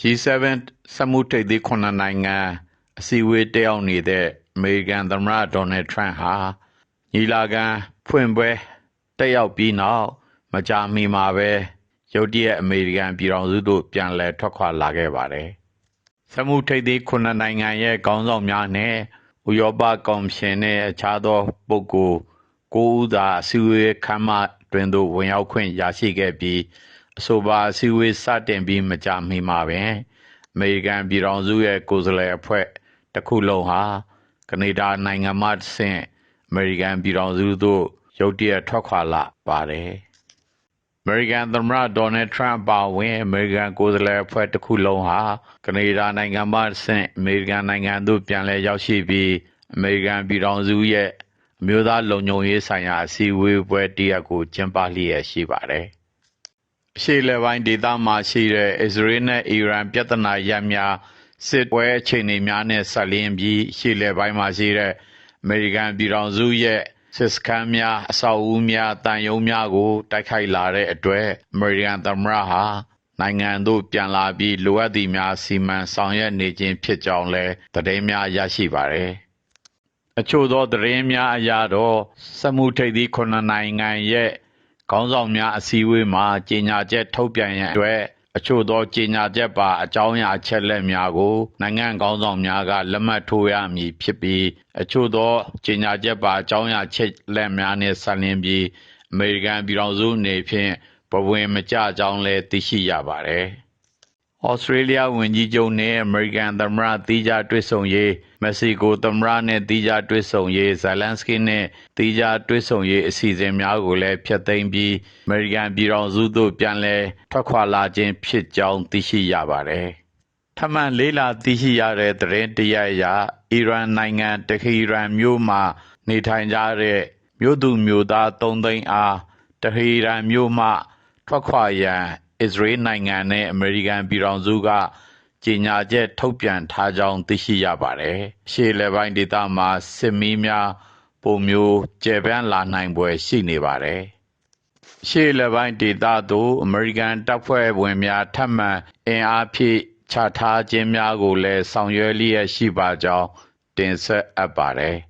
G7 စက်မှုထိပ်သီးခုနှစ်နိုင်ငံအစည်းအဝေးတက်ရောက်နေတဲ့အမေရိကန်သမ္မတဒေါ်နယ်ထရန့်ဟာညီလာခံဖွင့်ပွဲတက်ရောက်ပြီးနောက်မကြာမီမှာပဲရုတ်တရက်အမေရိကန်ပြည်ထောင်စုသို့ပြန်လည်ထွက်ခွာလာခဲ့ပါတယ်။စက်မှုထိပ်သီးခုနှစ်နိုင်ငံရဲ့ခေါင်းဆောင်များနဲ့ဥရောပကော်မရှင်နဲ့အခြားသောပုဂ္ဂိုလ်ကိုဦးသာအစည်းအဝေးခမ်းမတွင်သို့ဝင်ရောက်ခွင့်ရရှိခဲ့ပြီး အဆိုပါအစည်းအဝေးစတင်ပြီးမကြာမီမှာပင်အမေရိကန်ပြည်ထောင်စုရဲ့ကိုယ်စားလှယ်အဖွဲ့တစ်ခုလုံးဟာကနေဒါနိုင်ငံမှတဆင့်အမေရိကန်ပြည်ထောင်စုသို့ရုတ်တရက်ထွက်ခွာလာပါတယ်။အမေရိကန်သမ္မတဒေါ်နယ်ထရန့်ပါဝင်အမေရိကန်ကိုယ်စားလှယ်အဖွဲ့တစ်ခုလုံးဟာကနေဒါနိုင်ငံမှတဆင့်အမေရိကန်နိုင်ငံသို့ပြန်လည်ရောက်ရှိပြီးအမေရိကန်ပြည်ထောင်စုရဲ့အမျိုးသားလုံခြုံရေးဆိုင်ရာအစည်းအဝေးပွဲတရက်ကိုကျင်းပလျက်ရှိပါတယ်။အ ရှေ့လယ်ပိုင်းဒေသမှာရှိတဲ့အစ္စရေးနဲ့အီရန်ပြဿနာရပ်များစစ်ပွဲအခြေအနေများနဲ့ဆက်လျင်းပြီးရှေ့လယ်ပိုင်းမှာရှိတဲ့အမေရိကန်ပြည်ထောင်စုရဲ့စစ်စခန်းများအဆောက်အဦများတန်ယုံများကိုတိုက်ခိုက်လာတဲ့အတွက်အမေရိကန်သမ္မတဟာနိုင်ငံသို့ပြန်လာပြီးလိုအပ်သည့်များစီမံဆောင်ရွက်နေခြင်းဖြစ်ကြောင်းလည်းသတင်းများရရှိပါတယ်။အချို့သောသတင်းများအရတော့စက်မှုထိပ်သီးခုနှစ်နိုင်ငံရဲ့ ခေါင်းဆောင်များအစည်းအဝေးမှာကြေညာချက်ထုတ်ပြန်ရန်အတွက်အချို့သောကြေညာချက်ပါအကြောင်းအရာအချက်လက်များကိုနိုင်ငံခေါင်းဆောင်များကလက်မှတ်ထိုးရမည်ဖြစ်ပြီးအချို့သောကြေညာချက်ပါအကြောင်းအရာချက်လက်များနဲ့ဆက်လင်းပြီးအမေရိကန်ပြည်ထောင်စုအနေဖြင့်ပဝင်မကြကြောင်းလည်းသိရှိရပါတယ်။ ဩစတြေးလျဝန်ကြီးချုပ်နဲ့အမေရိကန်သမ္မတသီးခြားတွေ့ဆုံရေးမက္ကဆီကိုသမ္မတနဲ့သီးခြားတွေ့ဆုံရေးဇယ်လန်စကီနဲ့သီးခြားတွေ့ဆုံရေးအစီအစဉ်များကိုလည်းဖျက်သိမ်းပြီးအမေရိကန်ပြည်ထောင်စုသို့ပြန်လည်ထွက်ခွာလာခြင်းဖြစ်ကြောင်းသိရှိရပါတယ်။ထမှန်လေးလာသိရှိရတဲ့သတင်းတရအရအီရန်နိုင်ငံတခီရန်မြို့မှာနေထိုင်ကြတဲ့မြို့သူမြို့သား၃သိန်းအားတဟီရန်မြို့မှထွက်ခွာရန် အစ္စရေးနိုင်ငံနဲ့အမေရိကန်ပြည်ထောင်စုကကြေညာချက်ထုတ်ပြန်ထားကြောင်းသိရှိရပါတယ်။ရှေ့လယ်ပိုင်းဒေသမှာစစ်မီးများပုံမျိုးကျယ်ပြန့်လာနိုင်ပွဲရှိနေပါတယ်။ရှေ့လယ်ပိုင်းဒေသသို့အမေရိကန်တပ်ဖွဲ့ဝင်များထပ်မံအင်အားဖြည့်ချထားခြင်းများကိုလည်းဆောင်ရွက်လျက်ရှိပါကြောင်းတင်ဆက်အပ်ပါတယ်။